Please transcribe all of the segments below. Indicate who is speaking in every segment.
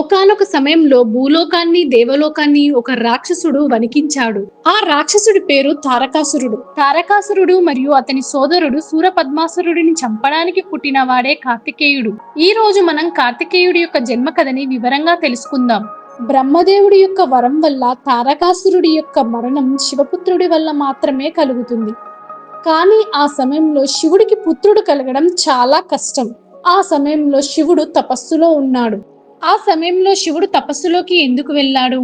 Speaker 1: ఒకానొక సమయంలో భూలోకాన్ని దేవలోకాన్ని ఒక రాక్షసుడు వణికించాడు. ఆ రాక్షసుడి పేరు తారకాసురుడు. తారకాసురుడు మరియు అతని సోదరుడు సూరపద్మాసురుడిని చంపడానికి పుట్టినవాడే కార్తికేయుడు. ఈ రోజు మనం కార్తికేయుడి యొక్క జన్మ కథని వివరంగా తెలుసుకుందాం. బ్రహ్మదేవుడి యొక్క వరం వల్ల తారకాసురుడి యొక్క మరణం శివపుత్రుడి వల్ల మాత్రమే కలుగుతుంది. కానీ ఆ సమయంలో శివుడికి పుత్రుడు కలగడం చాలా కష్టం. ఆ సమయంలో శివుడు తపస్సులో ఉన్నాడు. ఆ సమయంలో శివుడు తపస్సులోకి ఎందుకు వెళ్ళాడు?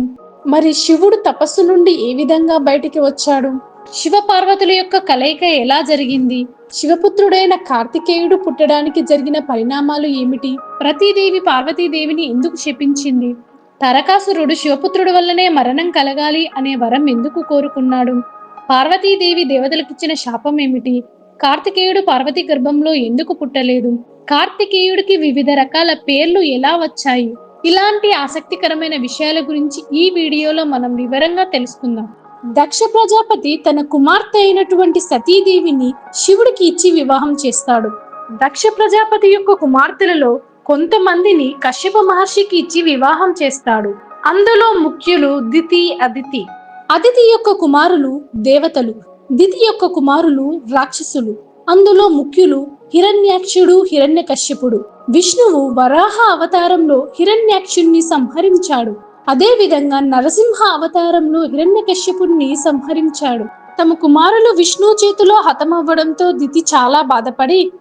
Speaker 1: మరి శివుడు తపస్సు నుండి ఏ విధంగా బయటికి వచ్చాడు? శివ పార్వతుల యొక్క కలయిక ఎలా జరిగింది? శివపుత్రుడైన కార్తికేయుడు పుట్టడానికి జరిగిన పరిణామాలు ఏమిటి? ప్రతిదేవి పార్వతీదేవిని ఎందుకు శపించింది? తరకాసురుడు శివపుత్రుడు వల్లనే మరణం కలగాలి అనే వరం ఎందుకు కోరుకున్నాడు? పార్వతీదేవి దేవతలకిచ్చిన శాపం ఏమిటి? కార్తికేయుడు పార్వతీ గర్భంలో ఎందుకు పుట్టలేదు? కార్తికేయుడికి వివిధ రకాల పేర్లు ఎలా వచ్చాయి? ఇలాంటి ఆసక్తికరమైన విషయాల గురించి ఈ వీడియోలో మనం వివరంగా తెలుసుకుందాం. దక్ష ప్రజాపతి తన కుమార్తె అయినటువంటి సతీదేవిని శివుడికి ఇచ్చి వివాహం చేస్తాడు. దక్ష ప్రజాపతి యొక్క కుమార్తెలలో కొంతమందిని కశ్యప మహర్షికి ఇచ్చి వివాహం చేస్తాడు. అందులో ముఖ్యులు దితి అదితి. అదితి యొక్క కుమారులు దేవతలు. దితి యొక్క కుమారులు రాక్షసులు. అందులో ముఖ్యులు హిరణ్యాక్షుడు హిరణ్యకశ్యపుడు. విష్ణువు వరాహ అవతారంలో హిరణ్యాక్షుణ్ణి సంహరించాడు. అదే విధంగా నరసింహ అవతారంలో హిరణ్యకశ్యపుణ్ణి సంహరించాడు. తమ కుమారులు విష్ణు చేతిలో హతమవ్వడంతో దితి చాలా బాధపడి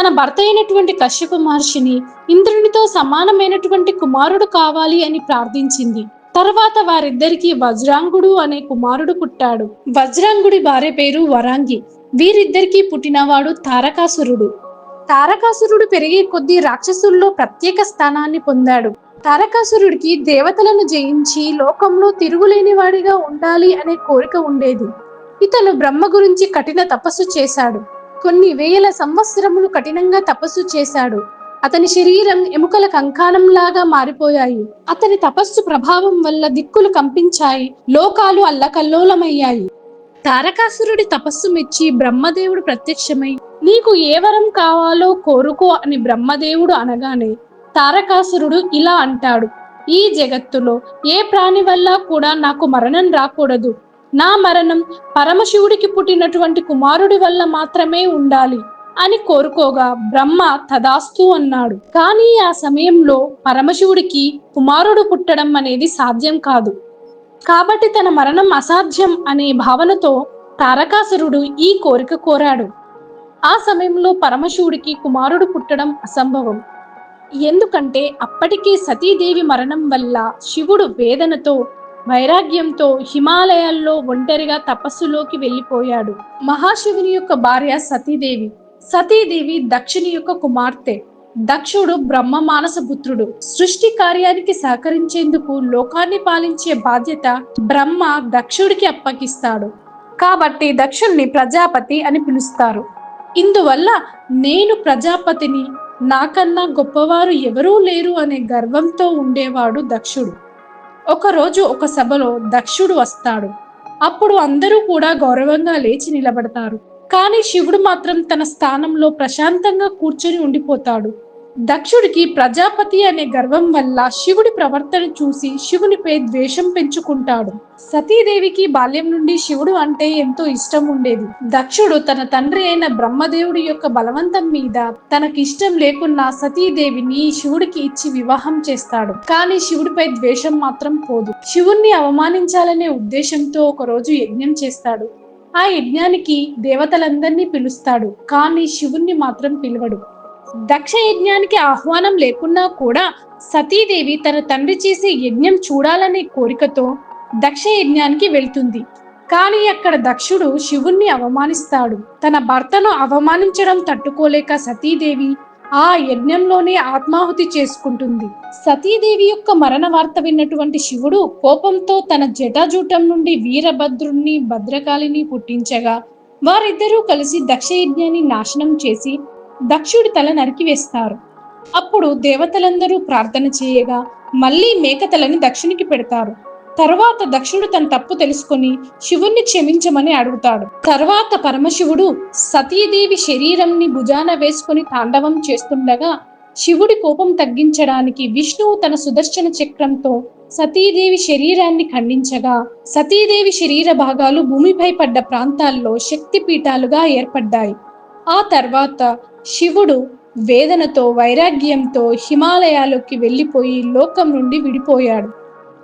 Speaker 1: తన భర్త అయినటువంటి కశ్యప మహర్షిని ఇంద్రునితో సమానమైనటువంటి కుమారుడు కావాలి అని ప్రార్థించింది. తర్వాత వారిద్దరికి వజ్రాంగుడు అనే కుమారుడు పుట్టాడు. వజ్రాంగుడి భార్య పేరు వరాంగి. వీరిద్దరికి పుట్టినవాడు తారకాసురుడు. తారకాసురుడు పెరిగే కొద్దీ రాక్షసుల్లో ప్రత్యేక స్థానాన్ని పొందాడు. తారకాసురుడికి దేవతలను జయించి లోకంలో తిరుగులేని వాడిగా ఉండాలి అనే కోరిక ఉండేది. ఇతను బ్రహ్మ గురించి కఠిన తపస్సు చేశాడు. కొన్ని వేల సంవత్సరములు కఠినంగా తపస్సు చేశాడు. అతని శరీరం ఎముకల కంకాణంలాగా మారిపోయాయి. అతని తపస్సు ప్రభావం వల్ల దిక్కులు కంపించాయి. లోకాలు అల్లకల్లోలమయ్యాయి. తారకాసురుడి తపస్సు మెచ్చి బ్రహ్మదేవుడు ప్రత్యక్షమై నీకు ఏ వరం కావాలో కోరుకో అని బ్రహ్మదేవుడు అనగానే తారకాసురుడు ఇలా అంటాడు ఈ జగత్తులో ఏ ప్రాణి వల్ల కూడా నాకు మరణం రాకూడదు. నా మరణం పరమశివుడికి పుట్టినటువంటి కుమారుడి వల్ల మాత్రమే ఉండాలి అని కోరుకోగా బ్రహ్మ తదాస్తు అన్నాడు. కానీ ఆ సమయంలో పరమశివుడికి కుమారుడు పుట్టడం అనేది సాధ్యం కాదు. కాబట్టి తన మరణం అసాధ్యం అనే భావనతో తారకాసురుడు ఈ కోరిక కోరాడు. ఆ సమయంలో పరమశివుడికి కుమారుడు పుట్టడం అసంభవం. ఎందుకంటే అప్పటికే సతీదేవి మరణం వల్ల శివుడు వేదనతో వైరాగ్యంతో హిమాలయాల్లో ఒంటరిగా తపస్సులోకి వెళ్ళిపోయాడు. మహాశివుని యొక్క భార్య సతీదేవి. సతీదేవి దక్షిణి యొక్క కుమార్తె. దక్షుడు బ్రహ్మ మానసపుత్రుడు సృష్టి కార్యానికి సహకరించేందుకు లోకాన్ని పాలించే బాధ్యత బ్రహ్మ దక్షుడికి అప్పగిస్తాడు. కాబట్టి దక్షుణ్ణి ప్రజాపతి అని పిలుస్తారు. ఇందువల్ల నేను ప్రజాపతిని నాకన్నా గొప్పవారు ఎవరూ లేరు అనే గర్వంతో ఉండేవాడు దక్షుడు. ఒకరోజు ఒక సభలో దక్షుడు వస్తాడు. అప్పుడు అందరూ కూడా గౌరవంగా లేచి నిలబడతారు. కానీ శివుడు మాత్రం తన స్థానంలో ప్రశాంతంగా కూర్చొని ఉండిపోతాడు. దక్షుడికి ప్రజాపతి అనే గర్వం వల్ల శివుడి ప్రవర్తన చూసి శివునిపై ద్వేషం పెంచుకుంటాడు. సతీదేవికి బాల్యం నుండి శివుడు అంటే ఎంతో ఇష్టం ఉండేది. దక్షుడు తన తండ్రి అయిన బ్రహ్మదేవుడి యొక్క బలవంతం మీద తనకి ఇష్టం లేకున్నా సతీదేవిని శివుడికి ఇచ్చి వివాహం చేస్తాడు. కానీ శివుడిపై ద్వేషం మాత్రం పోదు. శివుణ్ణి అవమానించాలనే ఉద్దేశంతో ఒకరోజు యజ్ఞం చేస్తాడు. ఆ యజ్ఞానికి దేవతలందరినీ పిలుస్తాడు. కానీ శివుణ్ణి మాత్రం పిలవడు. దక్ష యజ్ఞానికి ఆహ్వానం లేకున్నా కూడా సతీదేవి తన తండ్రి చేసే యజ్ఞం చూడాలనే కోరికతో దక్ష యజ్ఞానికి వెళ్తుంది. కానీ అక్కడ దక్షుడు శివుణ్ణి అవమానిస్తాడు. తన భర్తను అవమానించడం తట్టుకోలేక సతీదేవి ఆ యజ్ఞంలోనే ఆత్మాహుతి చేసుకుంటుంది. సతీదేవి యొక్క మరణ వార్త విన్నటువంటి శివుడు కోపంతో తన జటాజూటం నుండి వీరభద్రుణ్ణి భద్రకాళిని పుట్టించగా వారిద్దరూ కలిసి దక్ష యజ్ఞాన్ని నాశనం చేసి దక్షుడి తల నరికివేస్తారు. అప్పుడు దేవతలందరూ ప్రార్థన చేయగా మళ్ళీ మేకతలని దక్షునికి పెడతారు. తర్వాత దక్షుడు తన తప్పు తెలుసుకొని శివుణ్ణి క్షమించమని అడుగుతాడు. తర్వాత పరమశివుడు సతీదేవి శరీరంని భుజాన వేసుకొని తాండవం చేస్తుండగా శివుడి కోపం తగ్గించడానికి విష్ణువు తన సుదర్శన చక్రంతో సతీదేవి శరీరాన్ని ఖండించగా సతీదేవి శరీర భాగాలు భూమిపై పడ్డ ప్రాంతాల్లో శక్తి పీఠాలుగా ఏర్పడ్డాయి. ఆ తర్వాత శివుడు వేదనతో వైరాగ్యంతో హిమాలయాల్లోకి వెళ్ళిపోయి లోకం నుండి విడిపోయాడు.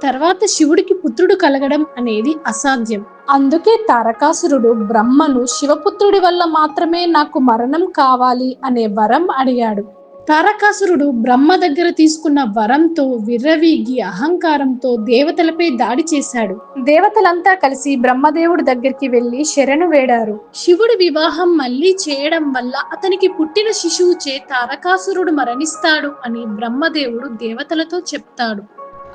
Speaker 1: తర్వాత శివుడికి పుత్రుడు కలగడం అనేది అసాధ్యం. అందుకే తారకాసురుడు బ్రహ్మను శివపుత్రుడి వల్ల మాత్రమే నాకు మరణం కావాలి అనే వరం అడిగాడు. తారకాసురుడు బ్రహ్మ దగ్గర తీసుకున్న వరంతో విర్రవీగి అహంకారంతో దేవతలపై దాడి చేశాడు. దేవతలంతా కలిసి బ్రహ్మదేవుడి దగ్గరికి వెళ్ళి శరణు వేడారు. శివుడి వివాహం మళ్ళీ చేయడం వల్ల అతనికి పుట్టిన శిశువు చే తారకాసురుడు మరణిస్తాడు అని బ్రహ్మదేవుడు దేవతలతో చెప్తాడు.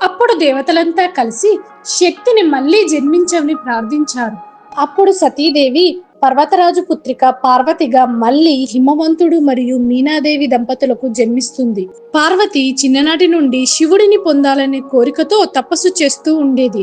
Speaker 1: అప్పుడు దేవతలంతా కలిసి శక్తిని మళ్ళీ జన్మించమని ప్రార్థించారు. అప్పుడు సతీదేవి పర్వతరాజు పుత్రిక పార్వతిగా మళ్ళీ హిమవంతుడు మరియు మీనాదేవి దంపతులకు జన్మిస్తుంది. పార్వతి చిన్ననాటి నుండి శివుడిని పొందాలనే కోరికతో తపస్సు చేస్తూ ఉండేది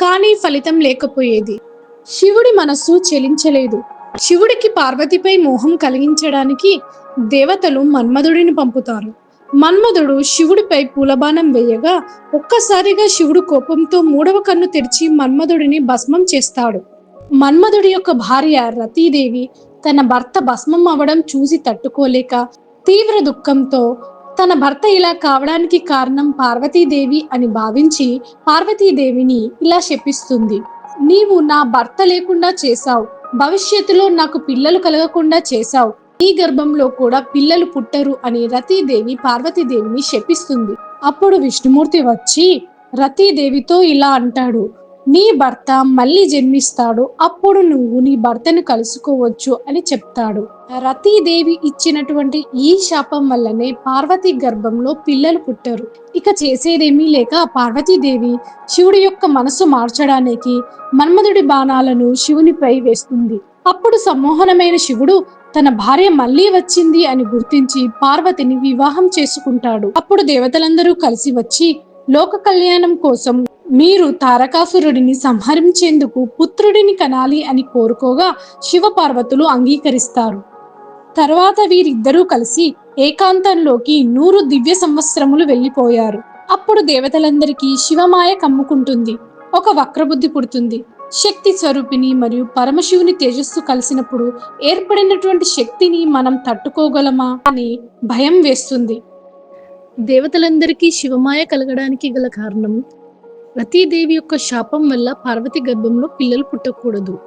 Speaker 1: కానీ ఫలితం లేకపోయేది. శివుడి మనస్సు చెలించలేదు. శివుడికి పార్వతిపై మోహం కలిగించడానికి దేవతలు మన్మధుడిని పంపుతారు. మన్మధుడు శివుడిపై పూలబాణం వేయగా ఒక్కసారిగా శివుడు కోపంతో మూడవ కన్ను తెరిచి మన్మధుడిని భస్మం చేస్తాడు. మన్మధుడి యొక్క భార్య రతీదేవి తన భర్త భస్మం అవ్వడం చూసి తట్టుకోలేక తీవ్ర దుఃఖంతో తన భర్త ఇలా కావడానికి కారణం పార్వతీదేవి అని భావించి పార్వతీదేవిని ఇలా శపిస్తుంది. నీవు నా భర్త లేకుండా చేశావు. భవిష్యత్తులో నాకు పిల్లలు కలగకుండా చేశావు. ఈ గర్భంలో కూడా పిల్లలు పుట్టరు అని రతీదేవి పార్వతీదేవిని శపిస్తుంది. అప్పుడు విష్ణుమూర్తి వచ్చి రతీదేవితో ఇలా అంటాడు. నీ భర్త మళ్ళీ జన్మిస్తాడు అప్పుడు నువ్వు నీ భర్తను కలుసుకోవచ్చు అని చెప్తాడు. రతీదేవి ఇచ్చినటువంటి ఈ శాపం వల్లనే పార్వతి గర్భంలో పిల్లలు పుట్టారు. ఇక చేసేదేమీ లేక పార్వతీదేవి శివుడి యొక్క మనసు మార్చడానికి మన్మధుడి బాణాలను శివునిపై వేస్తుంది. అప్పుడు సమ్మోహనమైన శివుడు తన భార్య మళ్ళీ వచ్చింది అని గుర్తించి పార్వతిని వివాహం చేసుకుంటాడు. అప్పుడు దేవతలందరూ కలిసి వచ్చి లోక కళ్యాణం కోసం మీరు తారకాసురుడిని సంహరించేందుకు పుత్రుడిని కనాలి అని కోరుకోగా శివపార్వతులు అంగీకరిస్తారు. తర్వాత వీరిద్దరూ కలిసి ఏకాంతంలోకి నూరు దివ్య సంవత్సరములు వెళ్ళిపోయారు. అప్పుడు దేవతలందరికీ శివమాయ కమ్ముకుంటుంది. ఒక వక్రబుద్ధి పుడుతుంది. శక్తి స్వరూపిణి మరియు పరమశివుని తేజస్సు కలిసినప్పుడు ఏర్పడినటువంటి శక్తిని మనం తట్టుకోగలమా అని భయం వేస్తుంది. దేవతలందరికీ శివమాయ కలగడానికి గల కారణం రతీదేవి యొక్క శాపం వల్ల పార్వతి గర్భంలో పిల్లలు పుట్టకూడదు.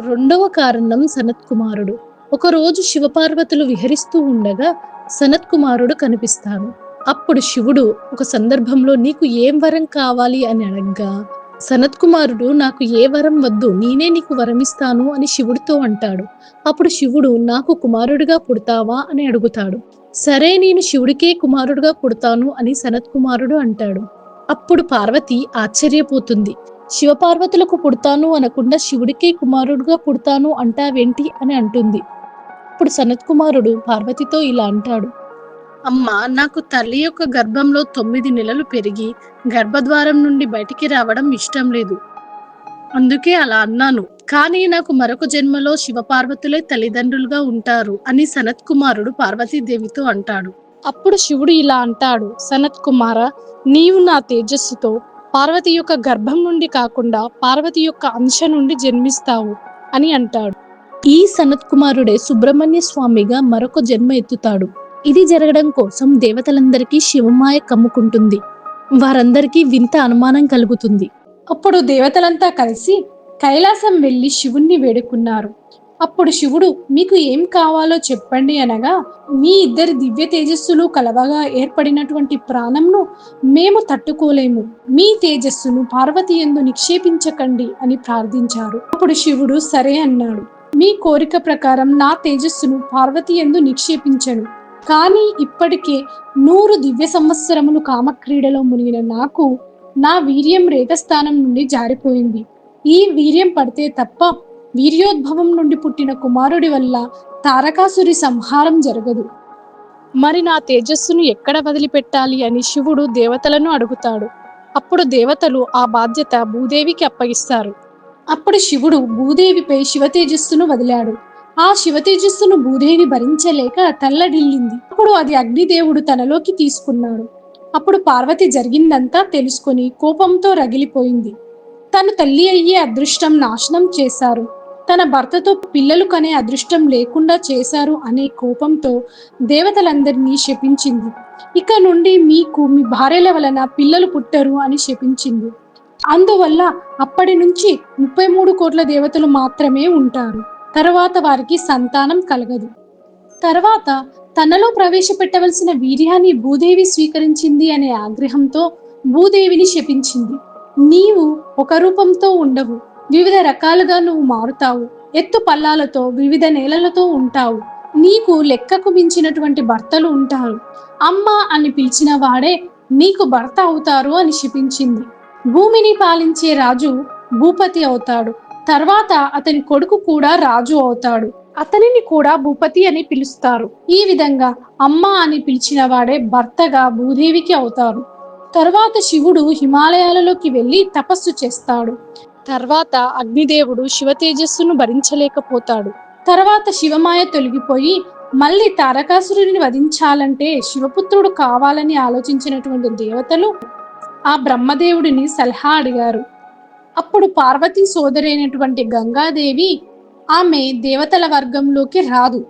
Speaker 1: రెండవ కారణం సనత్ కుమారుడు. ఒకరోజు శివపార్వతులు విహరిస్తూ ఉండగా సనత్ కుమారుడు కనిపిస్తాడు. అప్పుడు శివుడు ఒక సందర్భంలో నీకు ఏం వరం కావాలి? అని అడగ్గా సనత్ కుమారుడు నాకు ఏ వరం వద్దు నేనే నీకు వరమిస్తాను అని శివుడితో అంటాడు. అప్పుడు శివుడు నాకు కుమారుడిగా పుడతావా? అని అడుగుతాడు. సరే నేను శివుడికే కుమారుడుగా పుడతాను అని సనత్ కుమారుడు అంటాడు. అప్పుడు పార్వతి ఆశ్చర్యపోతుంది. శివపార్వతులకు పుడతాను అనకుండా శివుడికే కుమారుడుగా పుడతాను అంటావేంటి అని అంటుంది. అప్పుడు సనత్ కుమారుడు పార్వతితో ఇలా అంటాడు. అమ్మ నాకు తల్లి యొక్క గర్భంలో తొమ్మిది నెలలు పెరిగి గర్భద్వారం నుండి బయటికి రావడం ఇష్టం లేదు. అందుకే అలా అన్నాను. కానీ నాకు మరొక జన్మలో శివపార్వతులే తల్లిదండ్రులుగా ఉంటారు అని సనత్ కుమారుడు పార్వతీదేవితో అంటాడు. అప్పుడు శివుడు ఇలా అంటాడు సనత్ కుమార నీవు నా తేజస్సుతో పార్వతి యొక్క గర్భం నుండి కాకుండా పార్వతి యొక్క అంశ నుండి జన్మిస్తావు అని అంటాడు. ఈ సనత్ కుమారుడే సుబ్రహ్మణ్య స్వామిగా మరొక జన్మ ఎత్తుతాడు. ఇది జరగడం కోసం దేవతలందరికీ శివమాయ కమ్ముకుంటుంది. వారందరికీ వింత అనుమానం కలుగుతుంది. అప్పుడు దేవతలంతా కలిసి కైలాసం వెళ్ళి శివుణ్ణి వేడుకున్నారు. అప్పుడు శివుడు మీకు ఏం కావాలో చెప్పండి అనగా మీ ఇద్దరి దివ్య తేజస్సులు కలవగా ఏర్పడినటువంటి ప్రాణంను మేము తట్టుకోలేము. మీ తేజస్సును పార్వతి ఎందు నిక్షేపించకండి అని ప్రార్థించారు అప్పుడు శివుడు సరే అన్నాడు. మీ కోరిక ప్రకారం నా తేజస్సును పార్వతి ఎందు నిక్షేపించను. కానీ ఇప్పటికే నూరు దివ్య సంవత్సరములు కామక్రీడలో మునిగిన నాకు నా వీర్యం రేతస్థానం నుండి జారిపోయింది. ఈ వీర్యం పడితే తప్ప వీర్యోద్భవం నుండి పుట్టిన కుమారుడి వల్ల తారకాసురి సంహారం జరగదు. మరి నా తేజస్సును ఎక్కడ వదిలిపెట్టాలి అని శివుడు దేవతలను అడుగుతాడు. అప్పుడు దేవతలు ఆ బాధ్యత భూదేవికి అప్పగిస్తారు. అప్పుడు శివుడు భూదేవిపై శివ తేజస్సును వదిలాడు. ఆ శివ తేజస్సును భూదేవి భరించలేక తల్లడిల్లింది. అప్పుడు అది అగ్నిదేవుడు తనలోకి తీసుకున్నాడు. అప్పుడు పార్వతి జరిగిందంతా తెలుసుకొని కోపంతో రగిలిపోయింది. తను తల్లి అయ్యే అదృష్టం నాశనం చేశారు. తన భర్తతో పిల్లలు కనే అదృష్టం లేకుండా చేశారు అనే కోపంతో దేవతలందరినీ శపించింది. ఇక నుండి మీకు మీ భార్యల వలన పిల్లలు పుట్టరు అని శపించింది. అందువల్ల అప్పటి నుంచి ముప్పై మూడు కోట్ల దేవతలు మాత్రమే ఉంటారు. తర్వాత వారికి సంతానం కలగదు. తర్వాత తనలో ప్రవేశపెట్టవలసిన వీర్యాన్ని భూదేవి స్వీకరించింది అనే ఆగ్రహంతో భూదేవిని శపించింది. నీవు ఒక రూపంతో ఉండవు. వివిధ రకాలుగా నువ్వు మారుతావు. ఎత్తు పల్లాలతో వివిధ నేలలతో ఉంటావు. నీకు లెక్కకు మించినటువంటి భర్తలు ఉంటారు. అమ్మ అని పిలిచిన వాడే నీకు భర్త అవుతారు అని శిపించింది. భూమిని పాలించే రాజు భూపతి అవుతాడు. తర్వాత అతని కొడుకు కూడా రాజు అవుతాడు. అతనిని కూడా భూపతి అని పిలుస్తారు. ఈ విధంగా అమ్మ అని పిలిచిన వాడే భర్తగా భూదేవికి అవుతారు. తర్వాత శివుడు హిమాలయాలలోకి వెళ్ళి తపస్సు చేస్తాడు. తర్వాత అగ్నిదేవుడు శివ తేజస్సును భరించలేకపోతాడు. తర్వాత శివమాయ తొలగిపోయి మళ్ళీ తారకాసురుని వధించాలంటే శివపుత్రుడు కావాలని ఆలోచించినటువంటి దేవతలు ఆ బ్రహ్మదేవుడిని సలహా అడిగారు. అప్పుడు పార్వతీ సోదరైనటువంటి గంగాదేవి ఆమె దేవతల వర్గంలోకి రాదు.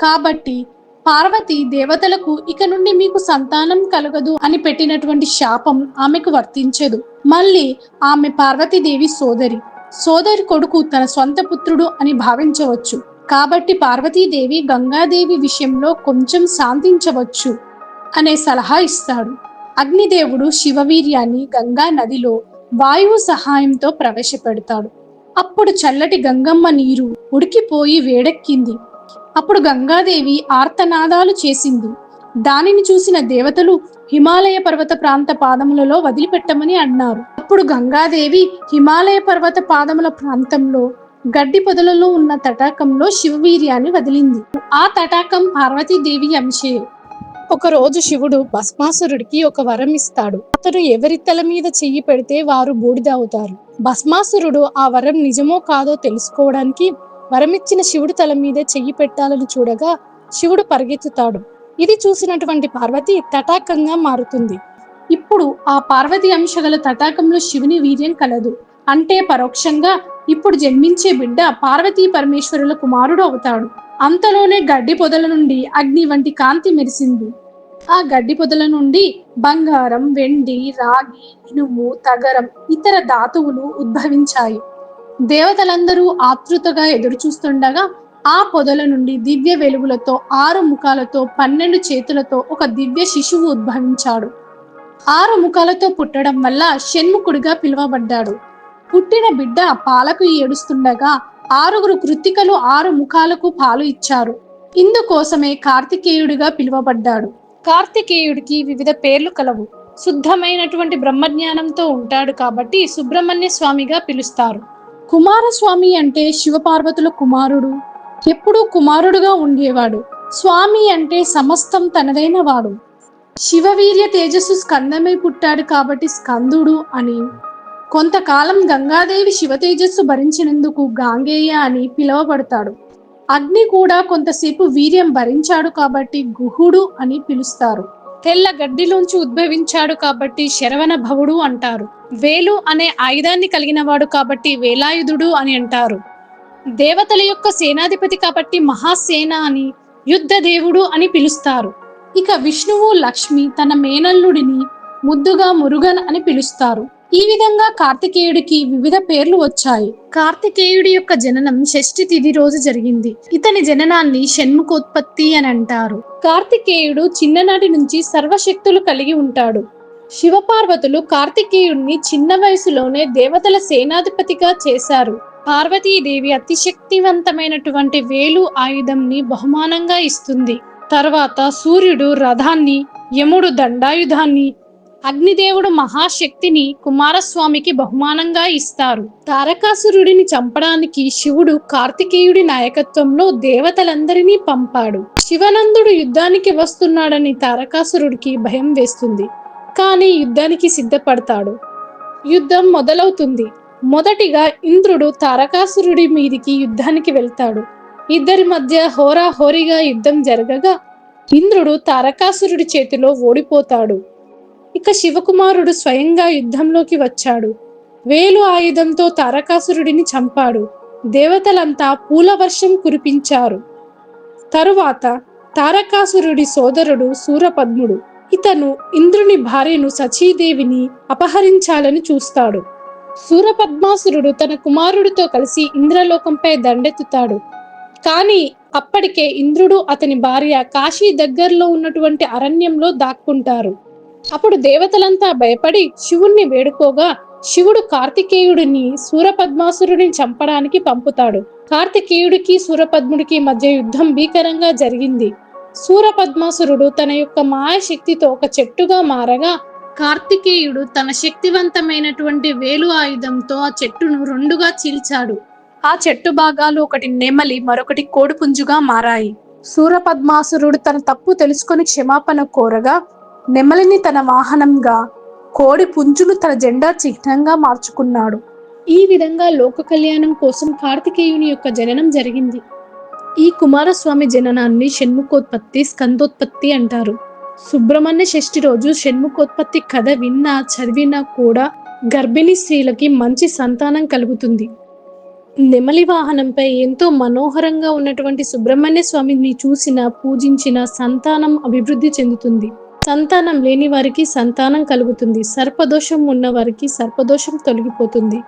Speaker 1: కాబట్టి పార్వతి దేవతలకు ఇక నుండి మీకు సంతానం కలగదు అని పెట్టినటువంటి శాపం ఆమెకు వర్తించదు. మళ్ళీ ఆమె పార్వతీదేవి సోదరి. సోదరి కొడుకు తన సొంత పుత్రుడు అని భావించవచ్చు. కాబట్టి పార్వతీదేవి గంగాదేవి విషయంలో కొంచెం శాంతించవచ్చు అనే సలహా ఇస్తాడు. అగ్నిదేవుడు శివవీర్యాన్ని గంగా నదిలో వాయువు సహాయంతో ప్రవేశపెడతాడు. అప్పుడు చల్లటి గంగమ్మ నీరు ఉడికిపోయి వేడెక్కింది. అప్పుడు గంగాదేవి ఆర్తనాదాలు చేసింది. దానిని చూసిన దేవతలు హిమాలయ పర్వత ప్రాంత పాదములలో వదిలిపెట్టమని అన్నారు. అప్పుడు గంగాదేవి హిమాలయ పర్వత పాదముల ప్రాంతంలో గడ్డి పొదలలో ఉన్న తటాకంలో శివవీర్యాన్ని వదిలింది. ఆ తటాకం పార్వతీదేవి అంశే ఒకరోజు శివుడు భస్మాసురుడికి ఒక వరం ఇస్తాడు. అతను ఎవరి తల మీద చెయ్యి పెడితే వారు బూడిద అవుతారు. భస్మాసురుడు ఆ వరం నిజమో కాదో తెలుసుకోవడానికి వరమిచ్చిన శివుడు తల మీదే చెయ్యి పెట్టాలని చూడగా శివుడు పరిగెత్తుతాడు. ఇది చూసినటువంటి పార్వతి తటాకంగా మారుతుంది. ఇప్పుడు ఆ పార్వతి అంశగల తటాకంలో శివుని వీర్యం కలదు. అంటే పరోక్షంగా ఇప్పుడు జన్మించే బిడ్డ పార్వతీ పరమేశ్వరుల కుమారుడు అవుతాడు. అంతలోనే గడ్డి పొదల నుండి అగ్ని వంటి కాంతి మెరిసింది. ఆ గడ్డి పొదల నుండి బంగారం వెండి రాగి ఇనుము తగరం ఇతర ధాతువులు ఉద్భవించాయి. దేవతలందరూ ఆతృతగా ఎదురు చూస్తుండగా ఆ పొదల నుండి దివ్య వెలుగులతో ఆరు ముఖాలతో పన్నెండు చేతులతో ఒక దివ్య శిశువు ఉద్భవించాడు. ఆరు ముఖాలతో పుట్టడం వల్ల షణ్ముఖుడిగా పిలువబడ్డాడు. పుట్టిన బిడ్డ పాలకు ఏడుస్తుండగా ఆరుగురు కృత్తికలు ఆరు ముఖాలకు పాలు ఇచ్చారు. ఇందుకోసమే కార్తికేయుడిగా పిలువబడ్డాడు. కార్తికేయుడికి వివిధ పేర్లు కలవు. శుద్ధమైనటువంటి బ్రహ్మజ్ఞానంతో ఉంటాడు కాబట్టి సుబ్రహ్మణ్య స్వామిగా పిలుస్తారు. కుమారస్వామి అంటే శివపార్వతుల కుమారుడు. ఎప్పుడూ కుమారుడుగా ఉండేవాడు. స్వామి అంటే సమస్తం తనదైన వాడు. శివవీర్య తేజస్సు స్కందమై పుట్టాడు కాబట్టి స్కందుడు అని. కొంతకాలం గంగాదేవి శివ తేజస్సు భరించినందుకు గాంగేయ అని పిలువబడతాడు. అగ్ని కూడా కొంతసేపు వీర్యం భరించాడు కాబట్టి గుహుడు అని పిలుస్తారు. తెల్ల గడ్డిలోంచి ఉద్భవించాడు కాబట్టి శరవణ భవుడు అంటారు. వేలు అనే ఆయుధాన్ని కలిగిన వాడు కాబట్టి వేలాయుధుడు అని అంటారు. దేవతల యొక్క సేనాధిపతి కాబట్టి మహాసేన అని యుద్ధ దేవుడు అని పిలుస్తారు. ఇక విష్ణువు లక్ష్మి తన మేనల్లుడిని ముద్దుగా మురుగన్ అని పిలుస్తారు. ఈ విధంగా కార్తికేయుడికి వివిధ పేర్లు వచ్చాయి. కార్తికేయుడి యొక్క జననం షష్ఠి తిథి రోజు జరిగింది. ఇతని జననాన్ని షణ్ముఖోత్పత్తి అని అంటారు. కార్తికేయుడు చిన్ననాటి నుంచి సర్వశక్తులు కలిగి ఉంటాడు. శివపార్వతులు కార్తికేయుడిని చిన్న వయసులోనే దేవతల సేనాధిపతిగా చేశారు. పార్వతీదేవి అతిశక్తివంతమైనటువంటి వేలు ఆయుధంని బహుమానంగా ఇస్తుంది. తర్వాత సూర్యుడు రథాన్ని యముడు దండాయుధాన్ని అగ్నిదేవుడు మహాశక్తిని కుమారస్వామికి బహుమానంగా ఇస్తారు. తారకాసురుడిని చంపడానికి శివుడు కార్తికేయుడి నాయకత్వంలో దేవతలందరినీ పంపాడు. శివనందుడు యుద్ధానికి వస్తున్నాడని తారకాసురుడికి భయం వేస్తుంది. కానీ యుద్ధానికి సిద్ధపడతాడు. యుద్ధం మొదలవుతుంది. మొదటిగా ఇంద్రుడు తారకాసురుడి మీదికి యుద్ధానికి వెళ్తాడు. ఇద్దరి మధ్య హోరాహోరీగా యుద్ధం జరగగా ఇంద్రుడు తారకాసురుడి చేతిలో ఓడిపోతాడు. ఇక శివకుమారుడు స్వయంగా యుద్ధంలోకి వచ్చాడు. వేలు ఆయుధంతో తారకాసురుడిని చంపాడు. దేవతలంతా పూలవర్షం కురిపించారు. తరువాత తారకాసురుడి సోదరుడు సూరపద్ముడు ఇతను ఇంద్రుని భార్యను సచీదేవిని అపహరించాలని చూస్తాడు. సూరపద్మాసురుడు తన కుమారుడితో కలిసి ఇంద్రలోకంపై దండెత్తుతాడు. కానీ అప్పటికే ఇంద్రుడు అతని భార్య కాశీ దగ్గరలో ఉన్నటువంటి అరణ్యంలో దాక్కుంటారు. అప్పుడు దేవతలంతా భయపడి శివుణ్ణి వేడుకోగా శివుడు కార్తికేయుడిని సూరపద్మాసురుడిని చంపడానికి పంపుతాడు. కార్తికేయుడికి సూరపద్ముడికి మధ్య యుద్ధం భీకరంగా జరిగింది. సూరపద్మాసురుడు తన యొక్క మాయాశక్తితో ఒక చెట్టుగా మారగా కార్తికేయుడు తన శక్తివంతమైనటువంటి వేలు ఆయుధంతో ఆ చెట్టును రెండుగా చీల్చాడు. ఆ చెట్టు భాగాలు ఒకటి నెమలి మరొకటి కోడిపుంజుగా మారాయి. సూరపద్మాసురుడు తన తప్పు తెలుసుకొని క్షమాపణ కోరగా నెమలిని తన వాహనంగా కోడి పుంజును తన జెండా చిహ్నంగా మార్చుకున్నాడు. ఈ విధంగా లోక కళ్యాణం కోసం కార్తికేయుని యొక్క జననం జరిగింది. ఈ కుమారస్వామి జననాన్ని షణ్ముఖోత్పత్తి స్కందోత్పత్తి అంటారు. సుబ్రహ్మణ్య షష్ఠి రోజు షణ్ముఖోత్పత్తి కథ విన్నా చదివినా కూడా గర్భిణీ స్త్రీలకి మంచి సంతానం కలుగుతుంది. నెమలి వాహనంపై ఎంతో మనోహరంగా ఉన్నటువంటి సుబ్రహ్మణ్య స్వామిని చూసిన పూజించిన సంతానం అభివృద్ధి చెందుతుంది. సంతానం లేని వారికి సంతానం కలుగుతుంది. సర్పదోషం ఉన్న వారికి సర్పదోషం తొలగిపోతుంది.